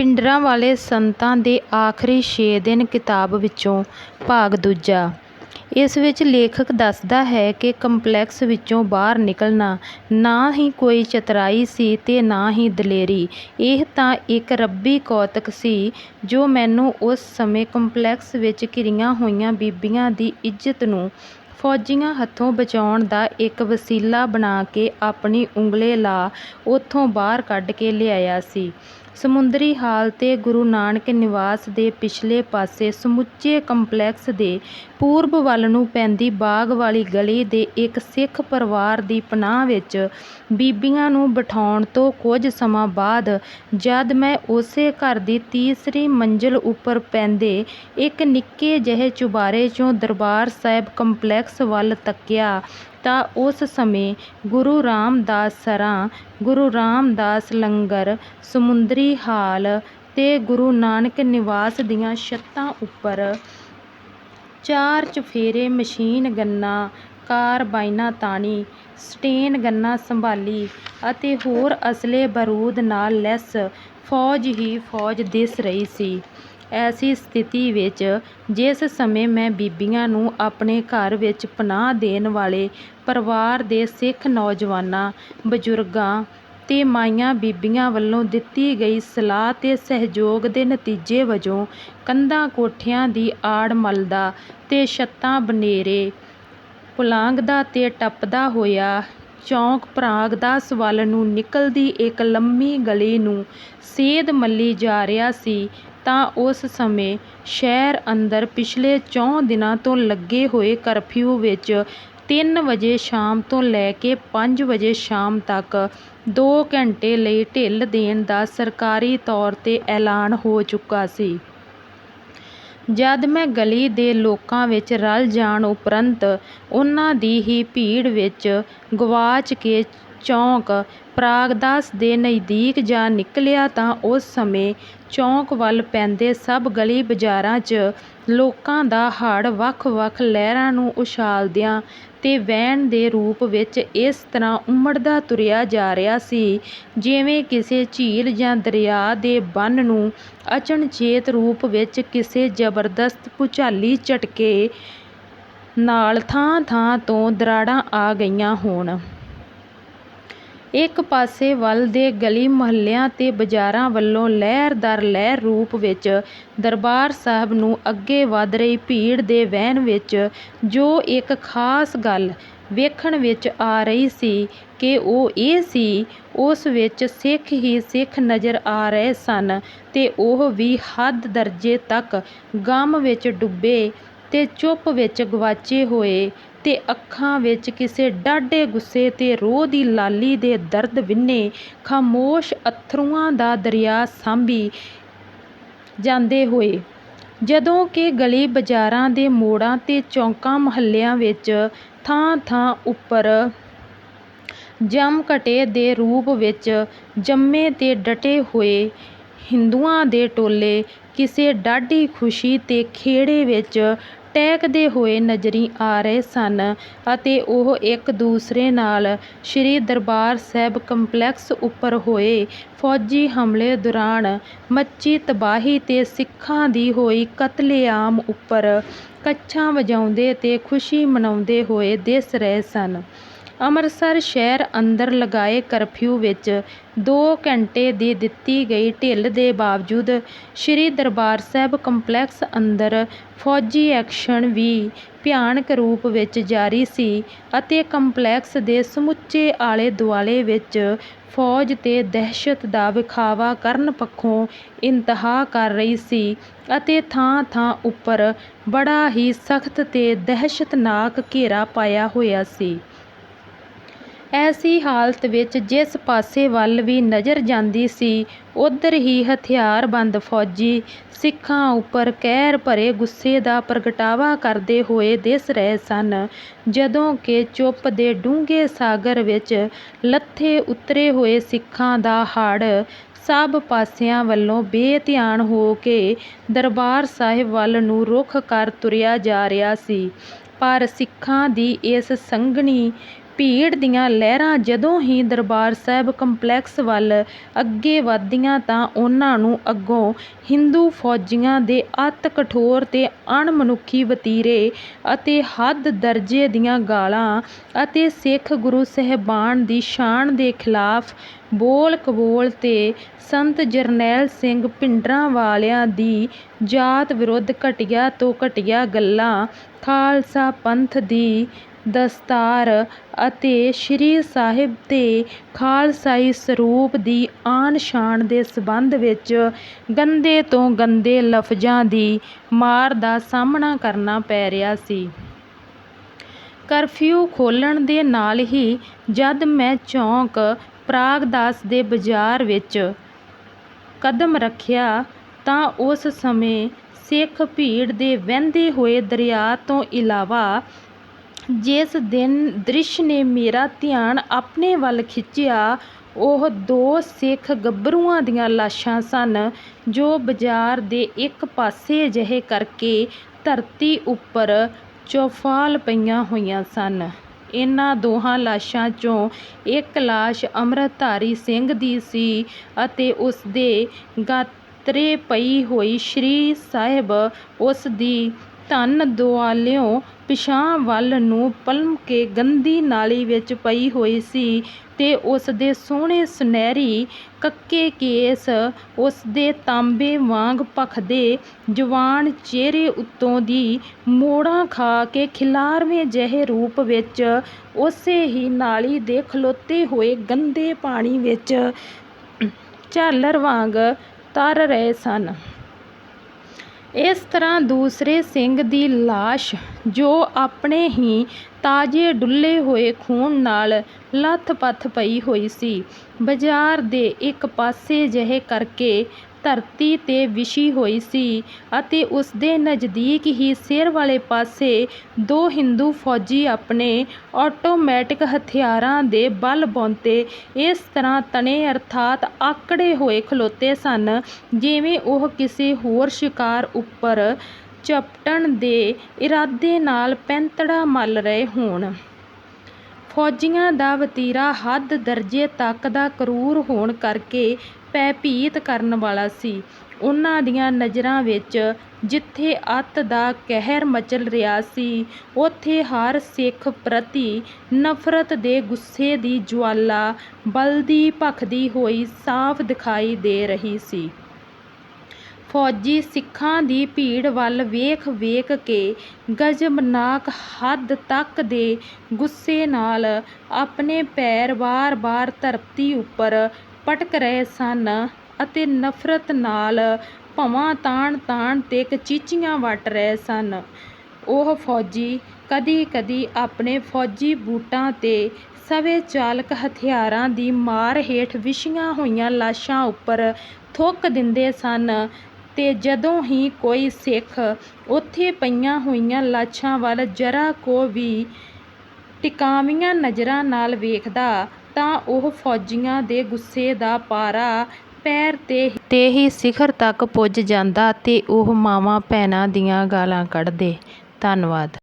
ਭਿੰਡਰਾਂਵਾਲੇ ਸੰਤਾਂ ਦੇ ਆਖਰੀ ਛੇ ਦਿਨ ਕਿਤਾਬ ਵਿੱਚੋਂ ਭਾਗ ਦੂਜਾ। ਇਸ ਵਿੱਚ ਲੇਖਕ ਦੱਸਦਾ ਹੈ ਕਿ ਕੰਪਲੈਕਸ ਵਿੱਚੋਂ ਬਾਹਰ ਨਿਕਲਣਾ ਨਾ ਹੀ ਕੋਈ ਚਤਰਾਈ ਸੀ ਤੇ ਨਾ ਹੀ ਦਲੇਰੀ। ਇਹ ਤਾਂ ਇੱਕ ਰੱਬੀ ਕੌਤਕ ਸੀ ਜੋ ਮੈਨੂੰ ਉਸ ਸਮੇਂ ਕੰਪਲੈਕਸ ਵਿੱਚ ਘਿਰੀਆਂ ਹੋਈਆਂ ਬੀਬੀਆਂ ਦੀ ਇੱਜ਼ਤ ਨੂੰ ਫੌਜੀਆਂ ਹੱਥੋਂ ਬਚਾਉਣ ਦਾ ਇੱਕ ਵਸੀਲਾ ਬਣਾ ਕੇ ਆਪਣੀ ਉਂਗਲੇ ਲਾ ਉੱਥੋਂ ਬਾਹਰ ਕੱਢ ਕੇ ਲਿਆਇਆ ਸੀ। ਸਮੁੰਦਰੀ ਹਾਲ ਤੇ ਗੁਰੂ ਨਾਨਕ ਨਿਵਾਸ ਦੇ ਪਿਛਲੇ ਪਾਸੇ ਸਮੁੱਚੇ ਕੰਪਲੈਕਸ ਦੇ ਪੂਰਬ ਵੱਲ ਨੂੰ ਪੈਂਦੀ ਬਾਗ ਵਾਲੀ ਗਲੀ ਦੇ ਇੱਕ ਸਿੱਖ ਪਰਿਵਾਰ ਦੀ ਪਨਾਹ ਵਿੱਚ ਬੀਬੀਆਂ ਨੂੰ ਬਿਠਾਉਣ ਤੋਂ ਕੁਝ ਸਮਾਂ ਬਾਅਦ ਜਦ ਮੈਂ ਉਸੇ ਘਰ ਦੀ ਤੀਸਰੀ ਮੰਜ਼ਿਲ ਉੱਪਰ ਪੈਂਦੇ ਇੱਕ ਨਿੱਕੇ ਜਿਹੇ ਚੁਬਾਰੇ 'ਚੋਂ ਦਰਬਾਰ ਸਾਹਿਬ ਕੰਪਲੈਕਸ ਵੱਲ ਤੱਕਿਆ ਤਾਂ ਉਸ ਸਮੇਂ ਗੁਰੂ ਰਾਮਦਾਸ ਸਰਾਂ, ਗੁਰੂ ਰਾਮਦਾਸ ਲੰਗਰ, ਸਮੁੰਦਰੀ ਹਾਲ ਤੇ ਗੁਰੂ ਨਾਨਕ ਨਿਵਾਸ ਦੀਆਂ ਛੱਤਾਂ ਉੱਪਰ ਚਾਰ ਚੁਫੇਰੇ, ਮਸ਼ੀਨ ਗੰਨਾਂ ਕਾਰਬਾਈਨਾਂ ਤਾਣੀ, ਸਟੇਨ ਗੰਨਾਂ ਸੰਭਾਲੀ ਅਤੇ ਹੋਰ ਅਸਲੇ ਬਾਰੂਦ ਨਾਲ ਲੈਸ ਫੌਜ ਹੀ ਫੌਜ ਦਿਸ ਰਹੀ ਸੀ। ਐਸੀ ਸਥਿਤੀ ਵਿੱਚ ਜਿਸ ਸਮੇਂ ਮੈਂ ਬੀਬੀਆਂ ਨੂੰ ਆਪਣੇ ਘਰ ਵਿੱਚ ਪਨਾਹ ਦੇਣ ਵਾਲੇ ਪਰਿਵਾਰ ਦੇ ਸਿੱਖ ਨੌਜਵਾਨਾਂ, ਬਜ਼ੁਰਗਾਂ ਤੇ ਮਾਈਆਂ ਬੀਬੀਆਂ ਵੱਲੋਂ ਦਿੱਤੀ ਗਈ ਸਲਾਹ ਤੇ ਸਹਿਯੋਗ ਦੇ ਨਤੀਜੇ ਵਜੋਂ ਕੰਧਾਂ ਕੋਠਿਆਂ ਦੀ ਆੜ ਮੱਲਦਾ ਤੇ ਛੱਤਾਂ ਬਨੇਰੇ ਪੁਲਾਂਘਦਾ ਤੇ ਟੱਪਦਾ ਹੋਇਆ ਚੌਂਕ ਪ੍ਰਾਗਦਾਸ ਵੱਲ ਨੂੰ ਨਿਕਲਦੀ ਇੱਕ ਲੰਮੀ ਗਲੀ ਨੂੰ ਸੇਧ ਮੱਲੀ ਜਾ ਰਿਹਾ ਸੀ। ਤਾਂ ਉਸ ਸਮੇਂ ਸ਼ਹਿਰ ਅੰਦਰ ਪਿਛਲੇ ਚੌਂ ਦਿਨਾਂ ਤੋਂ ਲੱਗੇ ਹੋਏ ਕਰਫਿਊ ਵਿੱਚ ਤਿੰਨ ਵਜੇ ਸ਼ਾਮ ਤੋਂ ਲੈ ਕੇ ਪੰਜ ਵਜੇ ਸ਼ਾਮ ਤੱਕ ਦੋ ਘੰਟੇ ਲਈ ਢਿੱਲ ਦੇਣ ਦਾ ਸਰਕਾਰੀ ਤੌਰ ਤੇ ਐਲਾਨ ਹੋ ਚੁੱਕਾ ਸੀ। ਜਦ ਮੈਂ ਗਲੀ ਦੇ ਲੋਕਾਂ ਵਿੱਚ ਰਲ ਜਾਣ ਉਪਰੰਤ ਉਨ੍ਹਾਂ ਦੀ ਹੀ ਭੀੜ ਵਿੱਚ ਗਵਾਚ ਕੇ ਚੌਂਕ ਪ੍ਰਾਗਦਾਸ ਦੇ ਨਜ਼ਦੀਕ ਜਾ ਨਿਕਲਿਆ ਤਾਂ ਉਸ ਸਮੇਂ ਚੌਂਕ ਵੱਲ ਪੈਂਦੇ ਸਭ ਗਲੀ ਬਾਜ਼ਾਰਾਂ 'ਚ ਲੋਕਾਂ ਦਾ ਹੜ੍ਹ ਵੱਖ-ਵੱਖ ਲਹਿਰਾਂ ਨੂੰ ਉਛਾਲਦਿਆਂ ਤੇ ਵਹਿਣ ਦੇ ਰੂਪ ਵਿੱਚ ਇਸ ਤਰ੍ਹਾਂ ਉਮੜਦਾ ਤੁਰਿਆ ਜਾ ਰਿਹਾ ਸੀ, ਜਿਵੇਂ ਕਿਸੇ ਝੀਲ ਜਾਂ ਦਰਿਆ ਦੇ ਬੰਨ੍ਹ ਨੂੰ ਅਚਨਚੇਤ ਰੂਪ ਵਿੱਚ ਕਿਸੇ ਜ਼ਬਰਦਸਤ ਭੁਚਾਲੀ ਝਟਕੇ ਨਾਲ ਥਾਂ-ਥਾਂ ਤੋਂ ਦਰਾੜਾਂ ਆ ਗਈਆਂ ਹੋਣ। ਇੱਕ ਪਾਸੇ ਵੱਲ ਦੇ ਗਲੀ ਮੁਹੱਲਿਆਂ ਤੇ ਬਾਜ਼ਾਰਾਂ ਵੱਲੋਂ ਲਹਿਰ ਦਰ ਲਹਿਰ ਰੂਪ ਵਿੱਚ ਦਰਬਾਰ ਸਾਹਿਬ ਨੂੰ ਅੱਗੇ ਵਧ ਰਹੀ ਭੀੜ ਦੇ ਵਹਿਣ ਵਿੱਚ ਜੋ ਇੱਕ ਖਾਸ ਗੱਲ ਵੇਖਣ ਵਿੱਚ ਆ ਰਹੀ ਸੀ ਕਿ ਉਹ ਇਹ ਸੀ, ਉਸ ਵਿੱਚ ਸਿੱਖ ਹੀ ਸਿੱਖ ਨਜ਼ਰ ਆ ਰਹੇ ਸਨ ਤੇ ਉਹ ਵੀ ਹੱਦ ਦਰਜੇ ਤੱਕ ਗਮ ਵਿੱਚ ਡੁੱਬੇ ਤੇ ਚੁੱਪ ਵਿੱਚ ਗਵਾਚੇ ਹੋਏ। ਤੇ ਅੱਖਾਂ ਵਿੱਚ ਕਿਸੇ ਡਾਢੇ ਗੁੱਸੇ ਤੇ ਰੋਹ ਦੀ ਲਾਲੀ ਦੇ ਦਰਦ ਵਿੰਨ੍ਹੇ ਖਾਮੋਸ਼ ਅੱਥਰੂਆਂ ਦਾ ਦਰਿਆ ਸਾਂਭੀ ਜਾਂਦੇ ਹੋਏ। ਜਦੋਂ ਕਿ ਗਲੀ ਬਾਜ਼ਾਰਾਂ ਦੇ ਮੋੜਾਂ ਤੇ ਚੌਕਾਂ ਮੁਹੱਲਿਆਂ ਵਿੱਚ ਥਾਂ-ਥਾਂ ਉੱਪਰ ਜਮਘਟੇ ਦੇ ਰੂਪ ਵਿੱਚ ਜੰਮੇ ਤੇ ਡਟੇ ਹੋਏ ਹਿੰਦੂਆਂ ਦੇ ਟੋਲੇ, ਕਿਸੇ ਡਾਢੀ ਖੁਸ਼ੀ ਤੇ ਖੇੜੇ ਵਿੱਚ ਟਹਿਕਦੇ ਹੋਏ ਨਜ਼ਰੀ ਆ ਰਹੇ ਸਨ ਅਤੇ ਉਹ ਇੱਕ ਦੂਸਰੇ ਨਾਲ ਸ੍ਰੀ ਦਰਬਾਰ ਸਾਹਿਬ ਕੰਪਲੈਕਸ ਉੱਪਰ ਹੋਏ ਫੌਜੀ ਹਮਲੇ ਦੌਰਾਨ ਮੱਚੀ ਤਬਾਹੀ ਤੇ ਸਿੱਖਾਂ ਦੀ ਹੋਈ ਕਤਲੇਆਮ ਉੱਪਰ ਕੱਛਾਂ ਵਜਾਉਂਦੇ ਤੇ ਖੁਸ਼ੀ ਮਨਾਉਂਦੇ ਹੋਏ ਦਿਸ ਰਹੇ ਸਨ। ਅੰਮ੍ਰਿਤਸਰ ਸ਼ਹਿਰ ਅੰਦਰ ਲਗਾਏ ਕਰਫਿਊ ਵਿੱਚ ਦੋ ਘੰਟੇ ਦੀ ਦਿੱਤੀ ਗਈ ਢਿੱਲ ਦੇ ਬਾਵਜੂਦ ਸ੍ਰੀ ਦਰਬਾਰ ਸਾਹਿਬ ਕੰਪਲੈਕਸ ਅੰਦਰ ਫੌਜੀ ਐਕਸ਼ਨ ਵੀ ਭਿਆਨਕ ਰੂਪ ਵਿੱਚ ਜਾਰੀ ਸੀ ਅਤੇ ਕੰਪਲੈਕਸ ਦੇ ਸਮੁੱਚੇ ਆਲੇ-ਦੁਆਲੇ ਵਿੱਚ ਫੌਜ ਤੇ ਦਹਿਸ਼ਤ ਦਾ ਵਿਖਾਵਾ ਕਰਨ ਪੱਖੋਂ ਇੰਤਹਾ ਕਰ ਰਹੀ ਸੀ ਅਤੇ ਥਾਂ-ਥਾਂ ਉੱਪਰ ਬੜਾ ਹੀ ਸਖ਼ਤ ਤੇ ਦਹਿਸ਼ਤਨਾਕ ਘੇਰਾ ਪਾਇਆ ਹੋਇਆ ਸੀ। ਐਸੀ ਹਾਲਤ ਵਿੱਚ ਜਿਸ ਪਾਸੇ ਵੱਲ ਵੀ ਨਜ਼ਰ ਜਾਂਦੀ ਸੀ, ਉੱਧਰ ਹੀ ਹਥਿਆਰਬੰਦ ਫੌਜੀ ਸਿੱਖਾਂ ਉੱਪਰ ਕਹਿਰ ਭਰੇ ਗੁੱਸੇ ਦਾ ਪ੍ਰਗਟਾਵਾ ਕਰਦੇ ਹੋਏ ਦਿਸ ਰਹੇ ਸਨ, ਜਦੋਂ ਕਿ ਚੁੱਪ ਦੇ ਡੂੰਘੇ ਸਾਗਰ ਵਿੱਚ ਲੱਥੇ ਉਤਰੇ ਹੋਏ ਸਿੱਖਾਂ ਦਾ ਹੜ੍ਹ ਸਭ ਪਾਸਿਆਂ ਵੱਲੋਂ ਬੇਧਿਆਨ ਹੋ ਕੇ ਦਰਬਾਰ ਸਾਹਿਬ ਵੱਲ ਨੂੰ ਰੁਖ ਕਰ ਤੁਰਿਆ ਜਾ ਰਿਹਾ ਸੀ। ਪਰ ਸਿੱਖਾਂ ਦੀ ਇਸ ਸੰਘਣੀ ਭੀੜ ਦੀਆਂ ਲਹਿਰਾਂ ਜਦੋਂ ਹੀ ਦਰਬਾਰ ਸਾਹਿਬ ਕੰਪਲੈਕਸ ਵੱਲ ਅੱਗੇ ਵਧਦੀਆਂ ਤਾਂ ਉਨ੍ਹਾਂ ਨੂੰ ਅੱਗੋਂ ਹਿੰਦੂ ਫੌਜੀਆਂ ਦੇ ਅਤਿ ਕਠੋਰ ਤੇ ਅਣਮਨੁੱਖੀ ਵਤੀਰੇ ਅਤੇ ਹੱਦ ਦਰਜੇ ਦੀਆਂ ਗਾਲਾਂ ਅਤੇ ਸਿੱਖ ਗੁਰੂ ਸਾਹਿਬਾਨ ਦੀ ਸ਼ਾਨ ਦੇ ਖਿਲਾਫ ਬੋਲ ਕਬੋਲ ਤੇ ਸੰਤ ਜਰਨੈਲ ਸਿੰਘ ਭਿੰਡਰਾਂ ਵਾਲਿਆਂ ਦੀ ਜਾਤ ਵਿਰੁੱਧ ਘਟੀਆ ਤੋਂ ਘਟੀਆ ਗੱਲਾਂ ਖਾਲਸਾ ਪੰਥ ਦੀ ਦਸਤਾਰ ਅਤੇ ਸ੍ਰੀ ਸਾਹਿਬ ਦੇ ਖਾਲਸਾਈ ਸਰੂਪ ਦੀ ਆਨ ਸ਼ਾਨ ਦੇ ਸੰਬੰਧ ਵਿੱਚ ਗੰਦੇ ਤੋਂ ਗੰਦੇ ਲਫ਼ਜ਼ਾਂ ਦੀ ਮਾਰ ਦਾ ਸਾਹਮਣਾ ਕਰਨਾ ਪੈ ਰਿਹਾ ਸੀ। ਕਰਫਿਊ ਖੋਲ੍ਹਣ ਦੇ ਨਾਲ ਹੀ ਜਦ ਮੈਂ ਚੌਕ ਪ੍ਰਾਗਦਾਸ ਦੇ ਬਾਜ਼ਾਰ ਵਿੱਚ ਕਦਮ ਰੱਖਿਆ ਤਾਂ ਉਸ ਸਮੇਂ ਸਿੱਖ ਭੀੜ ਦੇ ਵਹਿੰਦੇ ਹੋਏ ਦਰਿਆ ਤੋਂ ਇਲਾਵਾ ਜਿਸ ਦਿਨ ਦ੍ਰਿਸ਼ ਨੇ ਮੇਰਾ ਧਿਆਨ ਆਪਣੇ ਵੱਲ ਖਿੱਚਿਆ, ਉਹ ਦੋ ਸਿੱਖ ਗੱਭਰੂਆਂ ਦੀਆਂ ਲਾਸ਼ਾਂ ਸਨ, ਜੋ ਬਾਜ਼ਾਰ ਦੇ ਇੱਕ ਪਾਸੇ ਜਿਹੇ ਕਰਕੇ ਧਰਤੀ ਉੱਪਰ ਚੌਫਾਲ ਪਈਆਂ ਹੋਈਆਂ ਸਨ। ਇਹਨਾਂ ਦੋਹਾਂ ਲਾਸ਼ਾਂ 'ਚੋਂ ਇੱਕ ਲਾਸ਼ ਅੰਮ੍ਰਿਤਧਾਰੀ ਸਿੰਘ ਦੀ ਸੀ ਅਤੇ ਉਸਦੇ ਗਾਤਰੇ ਪਈ ਹੋਈ ਸ੍ਰੀ ਸਾਹਿਬ ਉਸ ਦੀ ਧਨ ਦੁਆਲਿਓਂ ਪਿਛਾਂਹ ਵੱਲ ਨੂੰ ਪਲਮ ਕੇ ਗੰਦੀ ਨਾਲੀ ਵਿੱਚ ਪਈ ਹੋਈ ਸੀ ਤੇ ਉਸਦੇ ਸੋਹਣੇ ਸੁਨਹਿਰੀ ਕੱਕੇ ਕੇਸ ਉਸਦੇ ਤਾਂਬੇ ਵਾਂਗ ਭਖਦੇ ਜਵਾਨ ਚਿਹਰੇ ਉੱਤੋਂ ਦੀ ਮੋੜਾਂ ਖਾ ਕੇ ਖਿਲਾਰਵੇਂ ਜਿਹੇ ਰੂਪ ਵਿੱਚ ਉਸੇ ਹੀ ਨਾਲੀ ਦੇ ਖਲੋਤੇ ਹੋਏ ਗੰਦੇ ਪਾਣੀ ਵਿੱਚ ਝਾਲਰ ਵਾਂਗ ਤਰ ਰਹੇ ਸਨ। ਇਸ ਤਰ੍ਹਾਂ ਦੂਸਰੇ ਸਿੰਘ ਦੀ ਲਾਸ਼ ਜੋ ਆਪਣੇ ਹੀ ਤਾਜ਼ੇ ਡੁੱਲੇ ਹੋਏ ਖੂਨ ਨਾਲ ਲੱਥ-ਪੱਥ ਪਈ ਹੋਈ ਸੀ। ਬਾਜ਼ਾਰ ਦੇ ਇੱਕ ਪਾਸੇ ਜਿਹੇ ਕਰਕੇ ਧਰਤੀ 'ਤੇ ਵਿਛੀ ਹੋਈ ਸੀ ਅਤੇ ਉਸਦੇ ਨਜ਼ਦੀਕ ਹੀ ਸਿਰ ਵਾਲੇ ਪਾਸੇ ਦੋ ਹਿੰਦੂ ਫੌਜੀ ਆਪਣੇ ਆਟੋਮੈਟਿਕ ਹਥਿਆਰਾਂ ਦੇ ਬਲ ਬੌਂਤੇ ਇਸ ਤਰ੍ਹਾਂ ਤਣੇ ਅਰਥਾਤ ਆਕੜੇ ਹੋਏ ਖਲੋਤੇ ਸਨ, ਜਿਵੇਂ ਉਹ ਕਿਸੇ ਹੋਰ ਸ਼ਿਕਾਰ ਉੱਪਰ ਝਪਟਣ ਦੇ ਇਰਾਦੇ ਨਾਲ ਪੈਂਤੜਾ ਮੱਲ ਰਹੇ ਹੋਣ। ਫੌਜੀਆਂ ਦਾ ਵਤੀਰਾ ਹੱਦ ਦਰਜੇ ਤੱਕ ਦਾ ਕਰੂਰ ਹੋਣ ਕਰਕੇ ਭੈਭੀਤ ਕਰਨ ਵਾਲਾ ਸੀ। ਉਹਨਾਂ ਦੀਆਂ ਨਜ਼ਰਾਂ ਵਿੱਚ ਜਿੱਥੇ ਅੱਤ ਦਾ ਕਹਿਰ ਮਚਲ ਰਿਹਾ ਸੀ, ਉੱਥੇ ਹਰ ਸਿੱਖ ਪ੍ਰਤੀ ਨਫ਼ਰਤ ਦੇ ਗੁੱਸੇ ਦੀ ਜੁਆਲਾ ਬਲਦੀ ਭਖਦੀ ਹੋਈ ਸਾਫ਼ ਦਿਖਾਈ ਦੇ ਰਹੀ ਸੀ। ਫੌਜੀ ਸਿੱਖਾਂ ਦੀ ਭੀੜ ਵੱਲ ਵੇਖ-ਵੇਖ ਕੇ ਗਜ਼ਬਨਾਕ ਹੱਦ ਤੱਕ ਦੇ ਗੁੱਸੇ ਨਾਲ ਆਪਣੇ ਪੈਰ ਵਾਰ-ਵਾਰ ਧਰਤੀ ਉੱਪਰ ਪਟਕ ਰਹੇ ਸਨ ਅਤੇ ਨਫ਼ਰਤ ਨਾਲ ਭਵਾਂ ਤਾਣ-ਤਾਣ ਤੇ ਕਚੀਚੀਆਂ ਵੱਟ ਰਹੇ ਸਨ। ਉਹ ਫੌਜੀ ਕਦੀ-ਕਦੀ ਆਪਣੇ ਫੌਜੀ ਬੂਟਾਂ ਤੇ ਸਵੈ-ਚਾਲਕ ਹਥਿਆਰਾਂ ਦੀ ਮਾਰ ਹੇਠ ਵਿਛੀਆਂ ਹੋਈਆਂ ਲਾਸ਼ਾਂ ਉੱਪਰ ਥੁੱਕ ਦਿੰਦੇ ਸਨ ਤੇ ਜਦੋਂ ਹੀ ਕੋਈ ਸਿੱਖ ਉੱਥੇ ਪਈਆਂ ਹੋਈਆਂ ਲਾਸ਼ਾਂ ਵੱਲ ਜ਼ਰਾ ਕੁ ਵੀ ਟਿਕਾਵੀਆਂ ਨਜ਼ਰਾਂ ਨਾਲ ਵੇਖਦਾ, ਤਾਂ ਉਹ ਫੌਜੀਆਂ ਦੇ ਗੁੱਸੇ ਦਾ ਪਾਰਾ ਪੈਰ 'ਤੇ ਹੀ ਸਿਖਰ ਤੱਕ ਪੁੱਜ ਜਾਂਦਾ ਤੇ ਉਹ ਮਾਵਾਂ ਭੈਣਾਂ ਦੀਆਂ ਗਾਲਾਂ ਕੱਢਦੇ। ਧੰਨਵਾਦ।